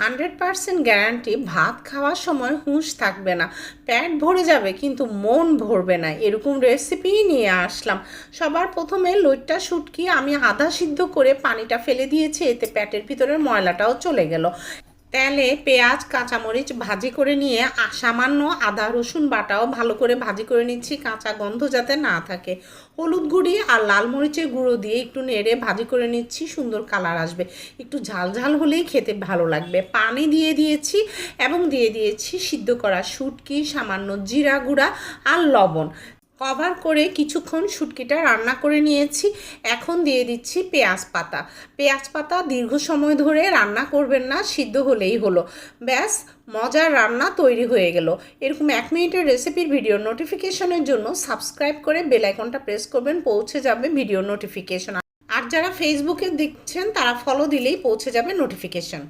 Hundred percent guarantee ভাত খাওয়ার সময় হুঁশ থাকবে না। প্যাট ভরে যাবে কিন্তু মন ভরবে না। এরকম রেসিপি নিয়ে আসলাম। সবার প্রথমে লইটটা, শুটকি আমি আধা সিদ্ধ করে পানিটা ফেলে দিয়েছি, এতে প্যাটের ভিতরের ময়লাটাও চলে গেল। তেলে পেঁয়াজ, কাঁচামরিচ ভাজি করে নিয়ে সামান্য আদা, রসুন বাটাও ভালো করে ভাজি করে নিচ্ছি, কাঁচা গন্ধ যাতে না থাকে। হলুদ গুঁড়ি আর লাল মরিচের গুঁড়ো দিয়ে একটু নেড়ে ভাজি করে নিচ্ছি, সুন্দর কালার আসবে। একটু ঝাল ঝাল হলেই খেতে ভালো লাগবে। পানি দিয়ে দিয়েছি এবং দিয়ে দিয়েছি সিদ্ধ করা শুটকি, সামান্য জিরা গুঁড়া আর লবণ। কভার করে কিছুক্ষণ শুটকিটা রান্না করে নিয়েছি। এখন দিয়ে দিচ্ছি পেঁয়াজ পাতা। পেঁয়াজ পাতা দীর্ঘ সময় ধরে রান্না করবেন না, সিদ্ধ হলেই হলো। ব্যাস, মজার রান্না তৈরি হয়ে গেল। এরকম এক মিনিটের রেসিপির ভিডিও নোটিফিকেশনের জন্য সাবস্ক্রাইব করে বেল আইকনটা প্রেস করবেন, পৌঁছে যাবে ভিডিও নোটিফিকেশন। আর যারা ফেসবুকে দেখছেন, তারা ফলো দিলেই পৌঁছে যাবে নোটিফিকেশন